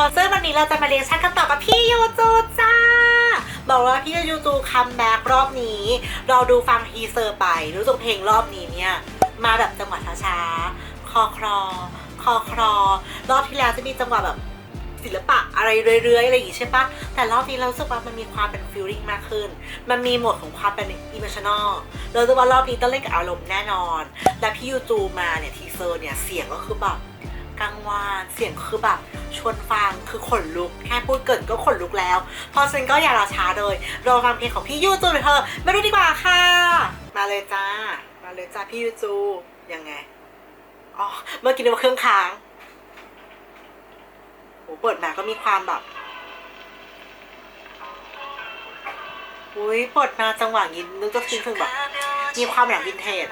อซึ่งวันนี้เราจะมาเรียนชั่นกันต่อกับพี่ยูจูจ้า บอกว่าพี่ยูจูคัมแบ็กรอบนี้ เราดูฟังทีเซอร์ไป รู้สึกเพลงรอบนี้เนี่ย มาแบบจังหวะช้าๆ คอครอ คอครอ รอบที่แล้วจะมีจังหวะแบบศิลปะอะไรเรื่อยๆอะไรอย่างงี้ใช่ปะแต่รอบนี้เราสึกว่ามันมีความเป็นฟิลลิ่งมากขึ้น มันมีหมดของความเป็นอิมเมชั่นอลเราจะว่ารอบนี้ต้องเล่นกับอารมณ์แน่นอน และพี่ยูจูมาเนี่ยทีเซอร์เนี่ยเสียงก็คือแบบ กังวานเสียงคือแบบชวนฟังคือขนลุก แค่พูดเกินก็ขนลุกแล้ว เพราะฉะนั้นก็อย่ารอช้าเลยรอฟังเพลงของพี่ยูจูเลยเธอ ไม่รู้ดีกว่าค่ะ มาเลยจ้า มาเลยจ้าพี่ยูจูยังไงอ๋อเมื่อกี้นึกว่าเครื่องค้างโหเปิดมาก็มีความแบบอุ้ยเปิดมาจังหวะนี้นึกจะคิดถึงแบบมีความแบบวินเทจ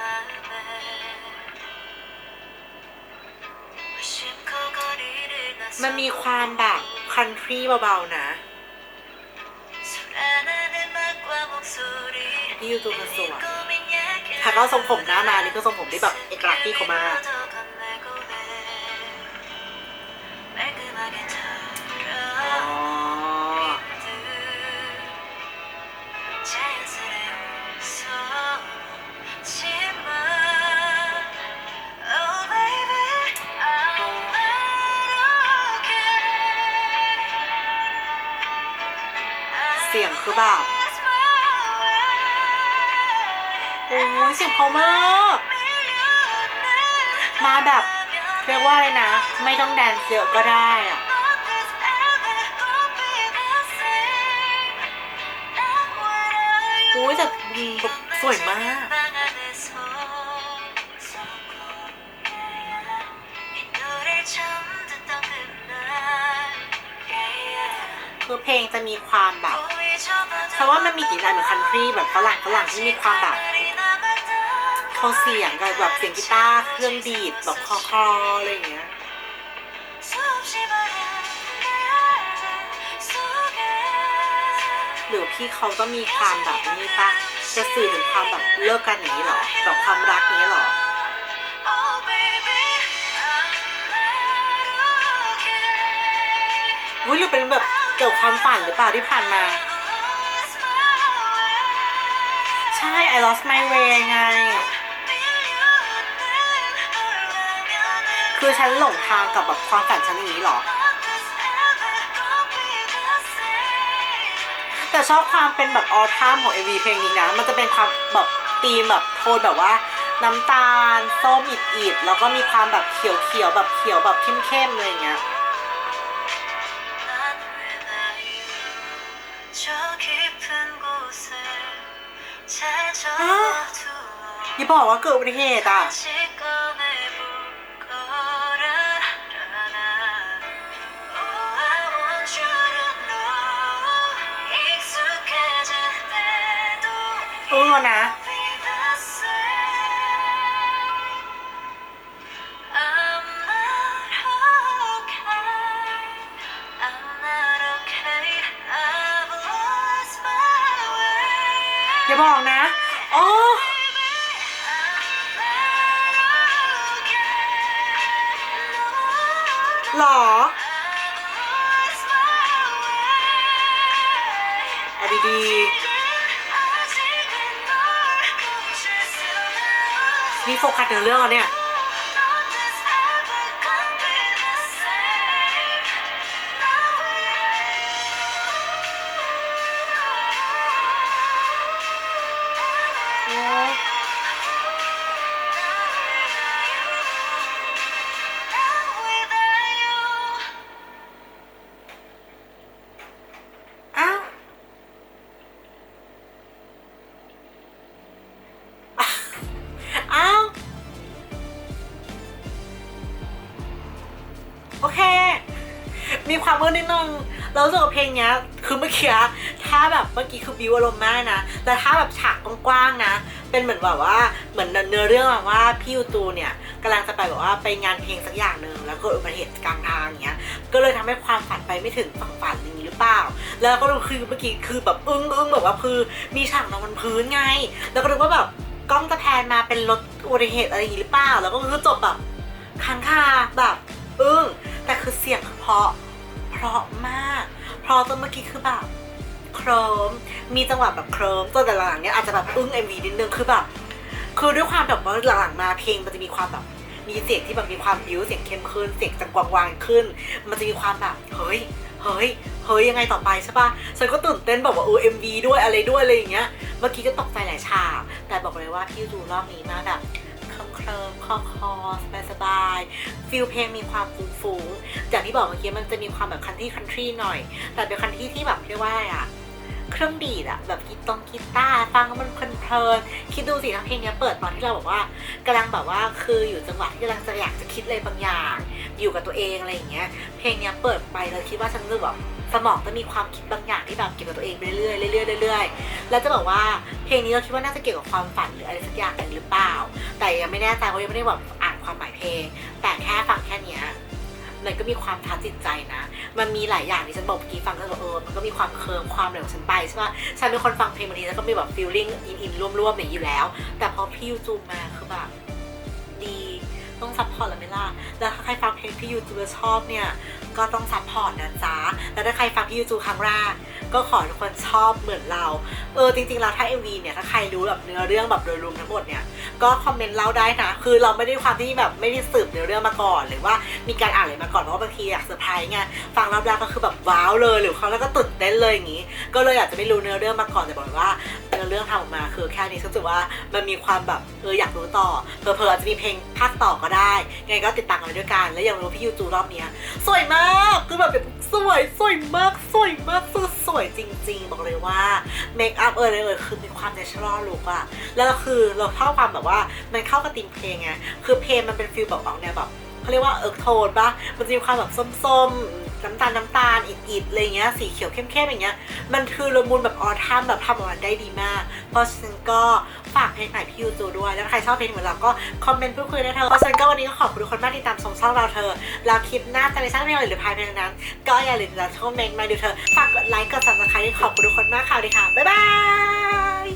มันมีความแบบคันทรีเบาๆนะนี่ยูทูบมันสวยถ้าก็ทรงผมหน้ามานี่ก็ทรงผมที่แบบเอกลักษณ์ที่เขามา แบบโอ้ยเสียงเพรามากมาแบบเรียกว่าอะไรนะ ไม่ต้องแดนซ์เยอะก็ได้อะโอ้ยแต่แบบสวยมาก คือเพลงจะมีความแบบเพราะว่ามันมีกลิ่นอายเหมือนคันทรีแบบฝรั่งฝรั่งที่มีความแบบเขาเสียงกับแบบเสียงกีตาร์เครื่องดีดแบบคอคออะไรอย่างเงี้ยหรือพี่เขาก็มีความแบบนี้ปะจะสื่อถึงความแบบเลิกกันอย่างนี้หรอแบบความรักนี้หรอ อุ้ยหรือเป็นแบบเกี่ยวกับความฝันหรือเปล่าที่ผ่านมา ใช่ I lost my way ไง คือฉันหลงทางกับแบบความฝันฉันอย่างนี้หรอ แต่ชอบความเป็นแบบออทามของ MV เพลงนี้นะ มันจะเป็นความแบบธีมแบบโทนแบบว่าน้ำตาลส้มอิดๆแล้วก็มีความแบบเขียวๆแบบเขียวแบบเข้มๆเลยอย่างเงี้ย อย่าบอกว่าเกิดอุบัติเหตุอะเออนะอย่าบอกนะ อ๋อ หรอเอาดีๆนี่โฟกัสเนื้อเรื่องเหรอเนี่ย มีความมืดนิดนึงเราสึกว่าเพลงเนี้ย คือเมื่อกี้ถ้าแบบเมื่อกี้คือบิวอารมณ์มากนะ แต่ถ้าแบบฉากกว้างๆนะ เป็นเหมือนแบบว่าเหมือนเนื้อเรื่องแบบว่าพี่ยูตูเนี่ยกำลังจะไปแบบว่าไปงานเพลงสักอย่างหนึ่งแล้วก็อุบัติเหตุกลางทางเงี้ย ก็เลยทำให้ความฝันไปไม่ถึงฝั่งฝันอย่างนี้หรือเปล่า แล้วก็คือเมื่อกี้คือแบบอึ้งอึ้งแบบว่าคือมีฉากนอนบนพื้นไง แล้วก็นึกว่าแบบกล้องจะแพนมาเป็นรถอุบัติเหตุอะไรอย่างนี้หรือเปล่า แล้วก็คือจบแบบค้างคาแบบอึ้งแต่คือเสียงเพราะ เพราะมาก เพราะตอนเมื่อกี้คือแบบเคริมมีจังหวะแบบเคริมตัวแต่หลังๆเนี้ยอาจจะแบบอึ้ง MV นิดนึงคือแบบคือด้วยความแบบว่าหลังๆมาเพลงมันจะมีความแบบมีเสียงที่แบบมีความบิ้วเสียงเข้มขึ้นเสียงจะกวางวางขึ้น มันจะมีความแบบเฮ้ยเฮ้ยเฮ้ยยังไงต่อไปใช่ปะฉันก็ตื่นเต้นแบบว่าเออ MV ด้วยอะไรด้วยอะไรอย่างเงี้ย เมื่อกี้ก็ตกใจหลายฉากแต่บอกเลยว่าพี่ดูรอบนี้มาแบบ เคลิ้มเคลมคอคอสบายสบายฟิลเพลงมีความฟุ้งฟุ้งอย่างที่บอกเมื่อกี้มันจะมีความแบบคันที่คันทรีหน่อย แต่เป็นคันที่ที่แบบเรียกว่าอะไรอะเครื่องดีดอะแบบกีตงกีตาร์ฟังแล้วมันเพลินคิดดูสิทั้งเพลงนี้เปิดตอนที่เราบอกว่ากำลังแบบว่าคืออยู่จังหวะที่กำลังจะอยากจะคิดอะไรบางอย่าง อยู่กับตัวเองอะไรอย่างเงี้ย เพลงนี้เปิดไปแล้วคิดว่าฉันจะแบบสมองจะมีความคิดบางอย่างที่แบบเกี่ยวกับตัวเองไปเรื่อยๆเรื่อยๆเรื่อยๆแล้วจะบอกว่า เพลงนี้เราคิดว่าน่าจะเกี่ยวกับความฝันหรืออะไรสักอย่างหนึ่งหรือเปล่า แต่ยังไม่แน่ใจเพราะยังไม่ได้แบบอ่านความหมายเพลง แต่แค่ฟังแค่เนี้ยมันก็มีความท้าจิตใจนะ มันมีหลายอย่างที่ฉันบอกเมื่อกี้ฟังก็แบบเออ มันก็มีความเคิร์มความอะไรของฉันไปใช่ปะฉันเป็นคนฟังเพลงบางทีแล้วก็มีแบบฟีลลิ่งอินอินร่วมๆอย่างนี้อยู่แล้ว แต่พอพี่ยูจูมาคือแบบดี ต้องซัพพอร์ตล้วไหมล่ะแล้วถ้าใครฟังเพลงพี่ยูจูชอบเนี่ย ก็ต้องซัพพอร์ตนะจ๊ะ แล้วถ้าใครฟังพี่ยูจูครั้งแรก ก็ขอทุกคนชอบเหมือนเรา เออจริงๆแล้วถ้า MV เนี่ย ถ้าใครรู้แบบเนื้อเรื่องแบบโดยรวมทั้งหมดเนี่ย ก็คอมเมนต์เล่าได้นะ คือเราไม่ได้ความที่แบบไม่ได้สืบเนื้อเรื่องมาก่อน หรือว่ามีการอ่านอะไรมาก่อน เพราะว่าบางทีอยากเซอร์ไพรส์ไง ฟังรอบแรกก็คือแบบว้าวเลย หรือเขาแล้วก็ตื่นเต้นเลยอย่างนี้ ก็เลยอยากจะไม่รู้เนื้อเรื่องมาก่อนแต่บอกว่า นื้อเรื่องทำออกมา คือแค่นี้ฉันรู้สึกว่ามันมีความแบบเอออยากรู้ต่อเผลอๆอาจจะมีเพลงภาคต่อก็ได้ยังไงก็ติดตามกันด้วยกัน แล้วยังรู้พี่ยูจูรอบเนี้ยสวยมากคือแบบสวยสวยมากสวยมากคือสวยจริง ๆ บอกเลยว่าเมคอัพเออเลยเออคือมีความเนเชอรัลลุกอะแล้วคือเราชอบความแบบว่ามันเข้ากับธีมเพลงไงคือเพลงมันเป็นฟิลแบบออกแนวแบบเขาเรียกว่าเอิร์กโทนปะมันจะมีความแบบส้มๆ น้ำตาลน้ำตาลอิดๆอะไรเงี้ยสีเขียวเข้มๆอย่างเงี้ยมันคือละมุนแบบออทัมแบบทำออกมาได้ดีมาก เพราะฉันก็ฝากเพลงใหม่พี่ยูจูด้วยแล้วใครชอบเพลงเหมือนเราก็คอมเมนต์พูดคุยได้เธอเพราะฉันก็วันนี้ก็ขอบคุณทุกคนมากที่ตามชมช่องเราเธอแล้วคลิปหน้าจะไปสร้างเพลงอะไรหรือพายเพลงนั้น ก็อย่าลืมจะชมเมนต์มาดูเธอฝากกดไลค์กดซับสไครต์ขอบคุณทุกคนมากค่ะดีค่ะบ๊ายบาย